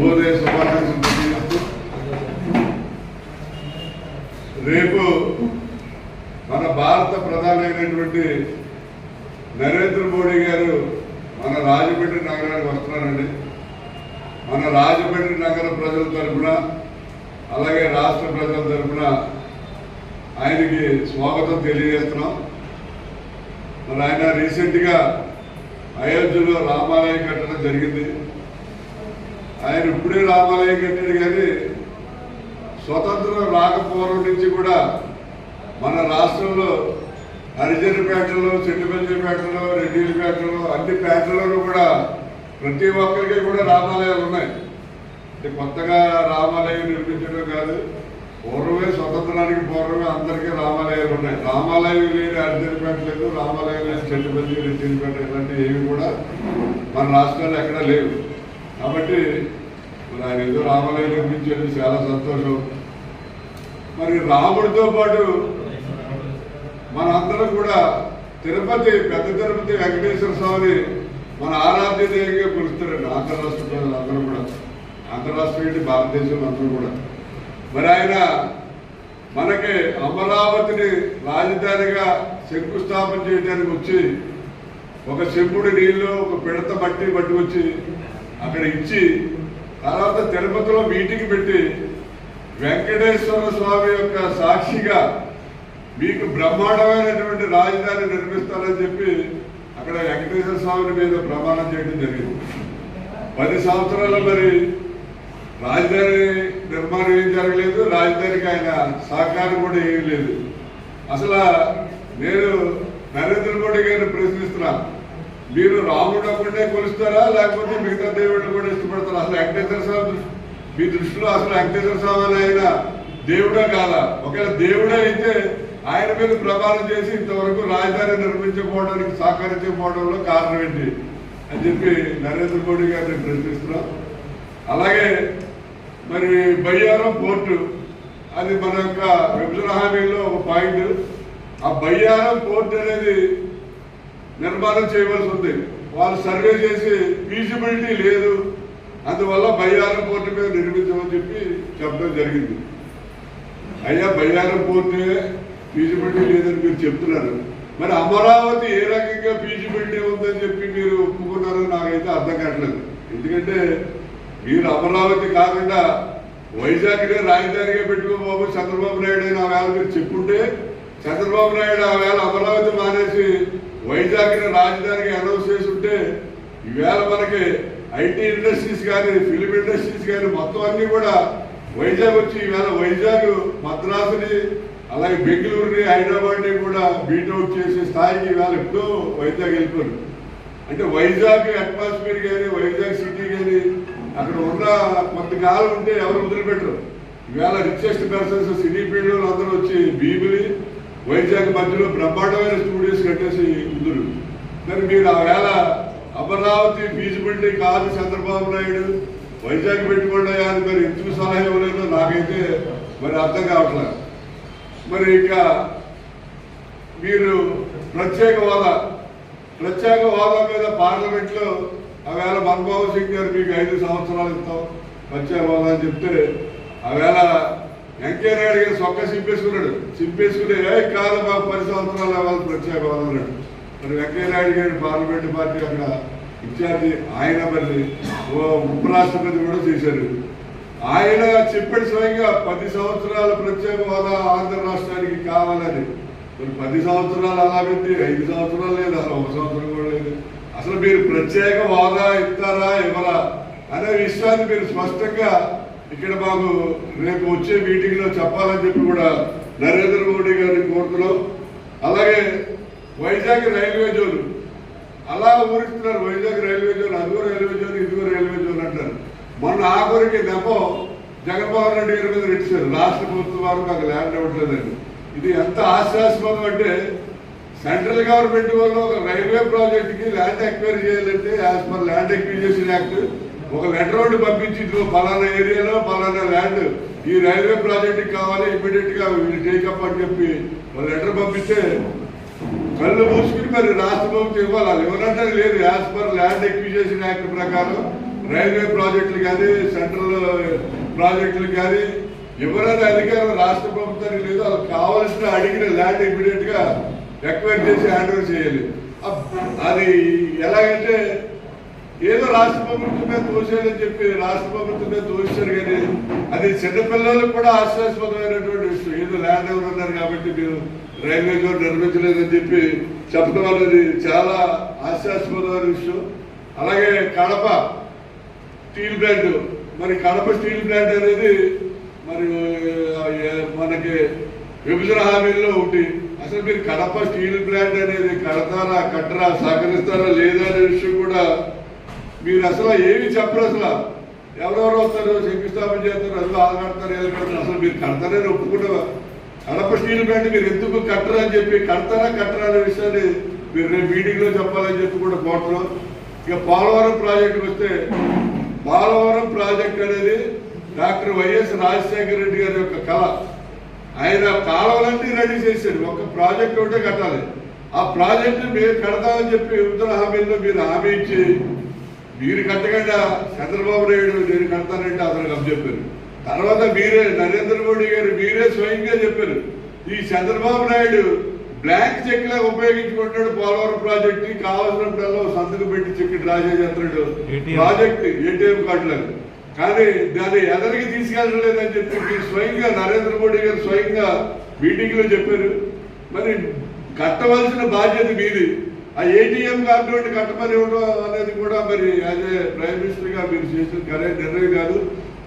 శుభోదయ శుభాకాంక్షలు తెలియజేస్తూ రేపు మన భారత ప్రధానమైనటువంటి అయినటువంటి నరేంద్ర మోడీ గారు మన రాజమండ్రి నగరానికి వస్తున్నారండి. మన రాజమండ్రి నగర ప్రజల తరఫున అలాగే రాష్ట్ర ప్రజల తరఫున ఆయనకి స్వాగతం తెలియజేస్తున్నాం. మరి ఆయన రీసెంట్గా అయోధ్యలో రామాలయం కట్టడం జరిగింది. ఆయన ఇప్పుడే రామాలయం కట్టాడు కానీ స్వతంత్రం రాకపోవడం నుంచి కూడా మన రాష్ట్రంలో హరిజనపేటలో చెట్టుపల్లిపేటలో రెడ్డిపేటలో అన్ని పేటల్లోనూ కూడా ప్రతి ఒక్కరికి కూడా రామాలయాలు ఉన్నాయి. అంటే కొత్తగా రామాలయం నిర్మించడం కాదు పూర్వమే స్వతంత్రానికి పూర్వమే అందరికీ రామాలయాలు ఉన్నాయి. రామాలయం లేని హరిజనపేట లేదు రామాలయం లేని చెట్టుపల్లి రెడ్డిపేట ఇలాంటివి ఏవి కూడా మన రాష్ట్రాల్లో ఎక్కడా లేవు. కాబట్టి మరి ఆయన ఏదో రామాలయం నిర్మించేది చాలా సంతోషం. మరి రాముడితో పాటు మనందరం కూడా తిరుపతి పెద్ద తిరుపతి వెంకటేశ్వర స్వామిని మన ఆరాధ్య దేవిగా పిలుస్తారండి ఆంధ్ర రాష్ట్ర ప్రజలు అందరూ కూడా. ఆంధ్ర రాష్ట్రం ఏంటి? భారతదేశంలో అందరూ కూడా. మరి ఆయన మనకి అమరావతిని రాజధానిగా శంకుస్థాపన చేయడానికి వచ్చి ఒక చెంపుడు నీళ్ళు ఒక పిడత మట్టి పట్టుకొచ్చి అక్కడ ఇచ్చి తర్వాత తిరుపతిలో మీటింగ్ పెట్టి వెంకటేశ్వర స్వామి యొక్క సాక్షిగా మీకు బ్రహ్మాండమైనటువంటి రాజధాని నిర్మిస్తారని చెప్పి అక్కడ వెంకటేశ్వర స్వామి మీద ప్రమాణం చేయడం జరిగింది. పది సంవత్సరాలు మరి రాజధాని నిర్మాణం ఏం జరగలేదు రాజధానికి ఆయన సహకారం కూడా ఏమీ లేదు. అసలు నేను నరేంద్ర మోడీ గారిని ప్రశ్నిస్తున్నాను. మీరు రాముడు ఒకటే కొలుస్తారా? లేకపోతే మిగతా దేవుళ్ళు కూడా ఇష్టపడతారా? అసలు వెంకటేశ్వర స్వామి మీ దృష్టిలో అసలు వెంకటేశ్వర స్వామి అని ఆయన దేవుడే కాదా? ఒకవేళ దేవుడే అయితే ఆయన మీద ప్రమాణం చేసి ఇంతవరకు రాజధాని నిర్మించకపోవడానికి సహకరించకపోవడంలో కారణం ఏంటి? అని చెప్పి నరేంద్ర మోడీ గారిని ప్రశ్నిస్తున్నాం. అలాగే మరి బయ్యారం పోర్టు అది మన యొక్క విభజన హామీలో ఒక పాయింట్. ఆ బయ్యారం పోర్ట్ అనేది నిర్మాణం చేయవలసి ఉంది. వాళ్ళు సర్వే చేసి ఫీజిబిలిటీ లేదు. అందువల్ల బయ్యారం పోర్టు మీద నిర్మించమని చెప్పి చెప్పడం జరిగింది. అయ్యా బయ్యారం పోర్టే ఫీజిబిలిటీ లేదని మీరు చెప్తున్నారు. మరి అమరావతి ఏ రకంగా ఫీజిబిలిటీ ఉందని చెప్పి మీరు ఒప్పుకున్నారో నాకైతే అర్థం కావట్లేదు. ఎందుకంటే మీరు అమరావతి కాకుండా వైజాగ్నే రాజధానిగా పెట్టుకోబాబు చంద్రబాబు నాయుడు అని ఆ వేళ మీరు చెప్పుంటే చంద్రబాబు నాయుడు ఆ వేళ అమరావతి మానేసి వైజాగ్ని రాజధానికి అనౌన్స్ చేసి ఉంటే ఈవేళ మనకి ఐటీ ఇండస్ట్రీస్ కానీ ఫిలిం ఇండస్ట్రీస్ కానీ మొత్తం అన్ని కూడా వైజాగ్ వచ్చి ఈవేళ వైజాగ్ మద్రాసుని అలాగే బెంగళూరుని హైదరాబాద్ని కూడా బీటౌట్ చేసే స్థాయికి ఈవేళ ఎప్పుడో వైజాగ్ వెళ్ళిపోయారు. అంటే వైజాగ్ అట్మాస్ఫియర్ కానీ వైజాగ్ సిటీ కానీ అక్కడ ఉన్న కొంతకాలం ఉంటే ఎవరు వదిలిపెట్టరు. ఈవేళ రిచెస్ట్ పర్సన్స్ సినీ పీడియోలు అందరూ వచ్చి బీబీ వైజాగ్ మధ్యలో బ్రహ్మాండమైన స్టూడియోస్ కట్టేసి ముందురు మరి మీరు ఆవేళ అమరావతి ఫీజిబిలిటీ కాదు చంద్రబాబు నాయుడు వైజాగ్ పెట్టుకోండి అని మరి ఎందుకు సలహా ఇవ్వలేదో నాకైతే మరి అర్థం కావట్లేదు. మరి ఇక మీరు ప్రత్యేక హోదా ప్రత్యేక హోదా మీద పార్లమెంట్లో ఆవేళ మన్మోహన్ సింగ్ గారు మీకు ఐదు సంవత్సరాలు ఇస్తాం ప్రత్యేక హోదా అని చెప్తే ఆవేళ వెంకయ్య నాయుడు గారు సొక్క చింపేసుకున్నాడు. చింపేసుకునే ఏ కాదు మాకు పది సంవత్సరాలు అవ్వాలి ప్రత్యేక హోదా అన్నాడు. మరి వెంకయ్య నాయుడు గారి పార్లమెంట్ పార్టీ అక్కడ ఇన్ఛార్జి ఆయన మరి ఉపరాష్ట్రపతి కూడా చేశారు. ఆయన చెప్పాడు స్వయంగా పది సంవత్సరాల ప్రత్యేక హోదా ఆంధ్ర రాష్ట్రానికి కావాలని. మరి పది సంవత్సరాలు అలా పెట్టి ఐదు సంవత్సరాలు లేదు అసలు ఒక సంవత్సరం కూడా లేదు. అసలు మీరు ప్రత్యేక హోదా ఇస్తారా ఇవ్వరా అనే విషయాన్ని మీరు స్పష్టంగా ఇక్కడ మాకు రేపు వచ్చే మీటింగ్లో చెప్పాలని చెప్పి కూడా నరేంద్ర మోడీ గారిని కోరుతున్నాం. అలాగే వైజాగ్ రైల్వే జోన్ అలా ఊరిస్తున్నారు వైజాగ్ రైల్వే జోన్ అదిగో రైల్వే జోన్ ఇదిగో రైల్వే జోన్ అంటారు. మొన్న ఆఖరికి దెబ్బ జగన్మోహన్ రెడ్డి గారి మీద రెట్టిశారు రాష్ట్ర ప్రభుత్వం వారు మాకు ల్యాండ్ ఇవ్వట్లేదండి ఇది ఎంత ఆశాస్పదం అంటే సెంట్రల్ గవర్నమెంట్ వల్ల ఒక రైల్వే ప్రాజెక్ట్కి ల్యాండ్ ఎక్వైరీ చేయాలంటే as per land acquisition act ఒక లెటర్ ఒకటి పంపించి ఇదిగో పలానా ఏరియాలో పలానా ల్యాండ్ ఈ రైల్వే ప్రాజెక్ట్ కావాలి ఇమీడియట్గా టేకప్ అని చెప్పి లెటర్ పంపిస్తే కళ్ళు మూసుకుని మరి రాష్ట్ర ప్రభుత్వం ఇవ్వాలి? ఎవరంటే లేదు as per land acquisition act ప్రకారం రైల్వే ప్రాజెక్టులు కానీ సెంట్రల్ ప్రాజెక్టులు కానీ ఎవరైనా అధికారం రాష్ట్ర ప్రభుత్వానికి లేదు వాళ్ళకి కావాల్సిన అడిగిన ల్యాండ్ ఇమీడియట్గా ఎక్వైర్ చేసి హ్యాండ్ ఓవర్ చేయాలి అది ఎలాగంటే ఏదో రాష్ట్ర ప్రభుత్వమే దోషాలని చెప్పి రాష్ట్ర ప్రభుత్వమే మీద కానీ అది చిన్నపిల్లలకు కూడా ఆశ్వాసపదమైనటువంటి విషయం. ఏదో ల్యాండ్ ఎవరు ఉన్నారు కాబట్టి మీరు రైల్వే జోన్ నిర్మించలేదని చెప్పి చెప్పడం అనేది చాలా ఆశ్వాసపదమైన విషయం. అలాగే కడప స్టీల్ ప్లాంట్ మరి కడప స్టీల్ ప్లాంట్ అనేది మరి మనకి విభజన హామీల్లో ఒకటి అసలు మీరు కడప స్టీల్ ప్లాంట్ అనేది కడతారా కట్టరా సహకరిస్తారా లేదా అనే విషయం కూడా మీరు అసలు ఏమి చెప్పరు అసలు. ఎవరెవరు వస్తారు శంకుస్థాపన చేస్తారు అసలు ఆగడతారు ఏదో కడతారు అసలు మీరు కడతారని ఒప్పుకుంటావా? కడప స్టీల్ ప్లాంట్ మీరు ఎందుకు కట్టరా అని చెప్పి కడతారా కట్టరా అనే విషయాన్ని మీరు రేపు మీటింగ్లో చెప్పాలని చెప్పి కూడా కోరుతున్నాం. ఇక పోలవరం ప్రాజెక్టుకి వస్తే పోలవరం ప్రాజెక్ట్ అనేది డాక్టర్ వైఎస్ రాజశేఖర రెడ్డి గారి యొక్క కళ. ఆయన కాలువలన్నీ రెడీ చేశాడు ఒక ప్రాజెక్ట్ ఒకటే కట్టాలి. ఆ ప్రాజెక్టు మీరు కడతామని చెప్పి ఉత్తర హామీలో మీరు హామీ ఇచ్చి మీరు కట్టకుండా చంద్రబాబు నాయుడు నేను కడతానంటే అతను చెప్పారు. తర్వాత మీరే నరేంద్ర మోడీ గారు మీరే స్వయంగా చెప్పారు. ఈ చంద్రబాబు నాయుడు బ్లాంక్ చెక్ లాగా ఉపయోగించుకుంటాడు పోలవరం ప్రాజెక్ట్కి కావాల్సినప్పుడల్లా సంతకం పెట్టి చెక్ డ్రా చేసేస్తున్నాడు. ప్రాజెక్ట్ ఏటీఎం కార్డులకు కానీ దాన్ని ఎదరికి తీసుకెళ్ళలేదని చెప్పి మీరు స్వయంగా నరేంద్ర మోడీ గారు స్వయంగా మీటింగ్లో చెప్పారు. మరి కట్టవలసిన బాధ్యత మీది. ఆ ఏటీఎం కార్డు కట్టమని ఇవ్వడం అనేది కూడా మరి యాజ్ ఏ ప్రైమ్ మినిస్టర్గా మీరు చేసిన కరెక్ట్ నిర్ణయం కాదు.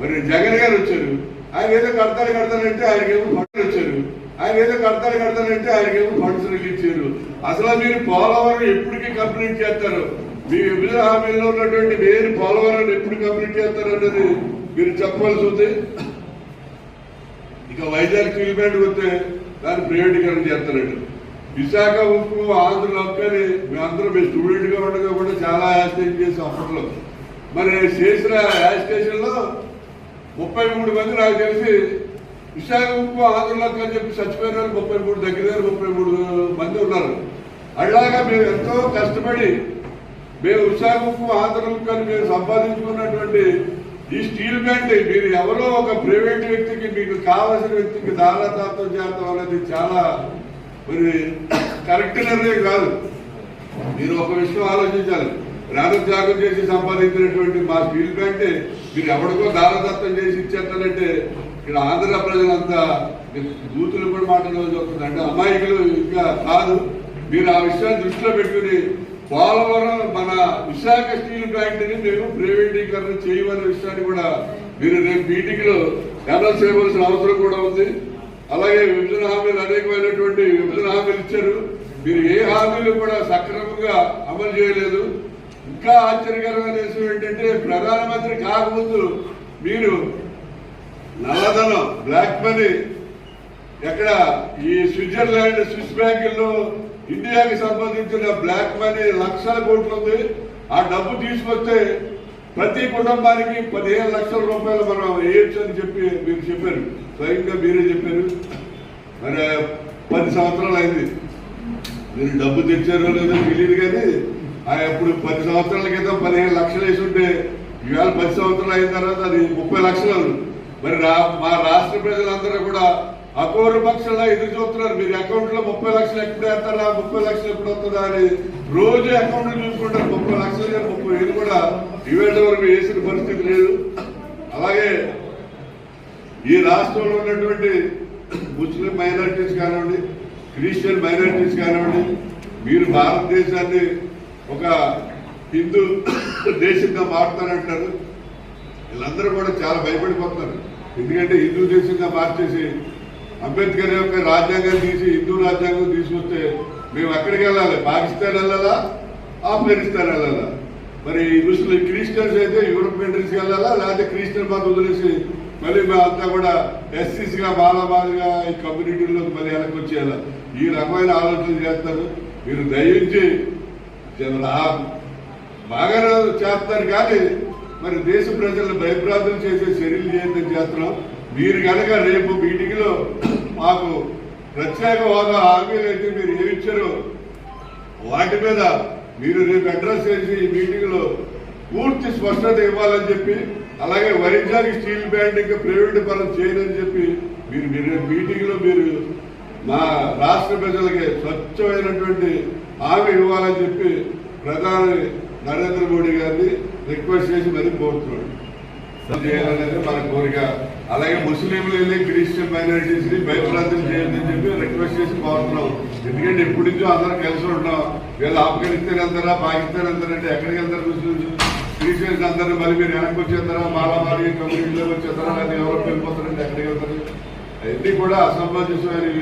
మరి జగన్ గారు వచ్చారు. ఆయన ఏదో కడతారు కడతానంటే ఆయనకేమో ఫండ్స్ వచ్చారు. ఆయన ఏదో కడతారు కడతానంటే ఆయనకేమో ఫండ్స్ ఇచ్చారు అసలు మీరు పోలవరం ఎప్పటికీ కంప్లీట్ చేస్తారు? మీ విభజన హామీలో ఉన్నటువంటి వేరు పోలవరం ఎప్పుడు కంప్లీట్ చేస్తారు అన్నది మీరు చెప్పవలసి ఉంది? ఇక వైజాగ్ ఫీల్ ప్లాంట్ వస్తే దాన్ని ప్రైవేటీకరణ చేస్తారండి. విశాఖ ఉప్పు ఆంధ్ర ఒక్కని మేమందరం మీ స్టూడెంట్గా ఉండగా కూడా చాలా యాక్సిడెంట్ చేసి అప్పట్లో మరి చేసిన యాజిటేషన్లో ముప్పై మూడు మంది నాకు తెలిసి విశాఖ ఉప్పు ఆంధ్రలోకి అని చెప్పి చచ్చిపోయిన వాళ్ళు ముప్పై మూడు దగ్గర దగ్గర ముప్పై మూడు మంది ఉన్నారు. అలాగా మేము ఎంతో కష్టపడి మేము విశాఖ ఉప్పు ఆంధ్ర అని మేము సంపాదించుకున్నటువంటి ఈ స్టీల్ ప్లాంట్ మీరు ఎవరో ఒక ప్రైవేట్ వ్యక్తికి మీకు కావలసిన వ్యక్తికి దారాదాత్వం చేస్తాం అనేది చాలా మరి కరెక్ట్ నిర్ణయం కాదు. మీరు ఒక విషయం ఆలోచించాలి. త్యాగం చేసి సంపాదించినటువంటి మా స్టీల్ ప్లాంట్ మీరు ఎవరికో దారదత్తం చేసి ఇచ్చేస్తానంటే ఇక్కడ ఆంధ్ర ప్రజలంతా బూతులు కూడా మాట్లాడవలసి వస్తుంది అంటే అమాయకులు ఇంకా కాదు. మీరు ఆ విషయాన్ని దృష్టిలో పెట్టుకుని పోలవరం మన విశాఖ స్టీల్ ప్లాంట్ని మేము ప్రైవేటీకరణ చేయమనే విషయాన్ని కూడా మీరు రేపు మీటింగ్లో అనౌన్స్ చేయవలసిన అవసరం కూడా ఉంది. అలాగే విభజన హామీలు అనేకమైనటువంటి విభజన హామీలు ఇచ్చారు. మీరు ఏ హామీలు కూడా సక్రమంగా అమలు చేయలేదు. ఇంకా ఆశ్చర్యకరమైన విషయం ఏంటంటే ప్రధానమంత్రి కాకముందు మీరు నల్లధనం బ్లాక్ మనీ ఎక్కడ ఈ స్విట్జర్లాండ్ స్విస్ బ్యాంకుల్లో ఇండియాకి సంబంధించిన బ్లాక్ మనీ లక్షల కోట్లు ఉంది. ఆ డబ్బు తీసుకొస్తే ప్రతి కుటుంబానికి పదిహేను లక్షల రూపాయలు మనం వేయొచ్చు అని చెప్పి మీరు చెప్పారు. స్వయంగా మీరే చెప్పారు. మరి పది సంవత్సరాలు అయింది. మీరు డబ్బు తెచ్చారో లేదో తెలియదు కానీ ఆ ఇప్పుడు పది సంవత్సరాల క్రితం పదిహేను లక్షలు వేసి ఉంటే ఇవాళ పది సంవత్సరాలు అయిన తర్వాత అది ముప్పై లక్షలు మరి మా రాష్ట్ర ప్రజలందరూ కూడా అకోరు పక్షంలో ఎదురు చూస్తున్నారు. మీరు అకౌంట్లో ముప్పై లక్షలు ఎప్పుడు వేస్తారా ముప్పై లక్షలు ఎప్పుడు వస్తుందా అని రోజు అకౌంట్ చూసుకుంటారు ముప్పై లక్షలు కానీ ముప్పై వేలు కూడా ఈవేళ వరకు వేసిన పరిస్థితి లేదు. రాష్ట్రంలో ఉన్నటువంటి ముస్లిం మైనారిటీస్ కానివ్వండి క్రిస్టియన్ మైనారిటీస్ కానివ్వండి మీరు భారతదేశాన్ని ఒక హిందూ దేశంగా మారుతారంటారు. వీళ్ళందరూ కూడా చాలా భయపడిపోతున్నారు. ఎందుకంటే హిందూ దేశంగా మార్చేసి అంబేద్కర్ యొక్క రాజ్యాంగం తీసి హిందూ రాజ్యాంగం తీసుకొస్తే మేము ఎక్కడికి వెళ్ళాలి? పాకిస్తాన్ వెళ్ళాలా? ఆఫ్ఘనిస్తాన్ వెళ్ళాలా? మరి ముస్లిం క్రిస్టియన్స్ అయితే యూరోప్ కంట్రీస్కి వెళ్ళాలా? లేకపోతే క్రిస్టియన్ మతం వదిలేసి మళ్ళీ అంతా కూడా ఎస్సీసీగా బాలబాలుగా ఈ కమ్యూనిటీలోకి మళ్ళీ వెనక్కి వచ్చేలా ఈ రకమైన ఆలోచన చేస్తారు. మీరు దయించి ఆ- బాగానే చేస్తారు కానీ మరి దేశ ప్రజలను భయప్రాంతం చేసే చర్యలు చేయడం చేస్తున్నాం. మీరు కనుక రేపు మీటింగ్లో మాకు ప్రత్యేక హోదా హామీలు అయితే మీరు ఏమిచ్చారో వాటి మీద మీరు రేపు అడ్రస్ చేసి ఈ మీటింగ్లో పూర్తి స్పష్టత ఇవ్వాలని చెప్పి అలాగే వైజాగ్ స్టీల్ ప్లాంట్ ఇంకా ప్రైవేట్ పరం చేయనని చెప్పి మీరు మీరు మీటింగ్లో మీరు మా రాష్ట్ర ప్రజలకి స్వచ్ఛమైనటువంటి హామీ ఇవ్వాలని చెప్పి ప్రధాని నరేంద్ర మోడీ గారిని రిక్వెస్ట్ చేసి మరీ కోరుతున్నాడు. చేయాలనేది మన కోరిక. అలాగే ముస్లింలు వెళ్ళి క్రిస్టియన్ మైనారిటీస్ని భయప్రాంతం చేయొద్దని చెప్పి రిక్వెస్ట్ చేసి కోరుతున్నాం. ఎందుకంటే ఎప్పటి నుంచో అందరం కలిసి ఉంటున్నాం వీళ్ళు ఆఫ్ఘనిస్తాన్ వెళ్తారా పాకిస్తాన్ వెళ్తారంటే ఎక్కడికి వెళ్తారు ముస్లింస్ క్రిస్టియన్స్ అందరూ మళ్ళీ మీరు వెనక్కి వచ్చేస్తారా మాలామారి కమ్యూనిటీలో వచ్చేస్తారా లేదా ఎవరో వెళ్ళిపోతారండి ఎక్కడికి వెళ్తారు. అవన్నీ కూడా అసంబంధించినవి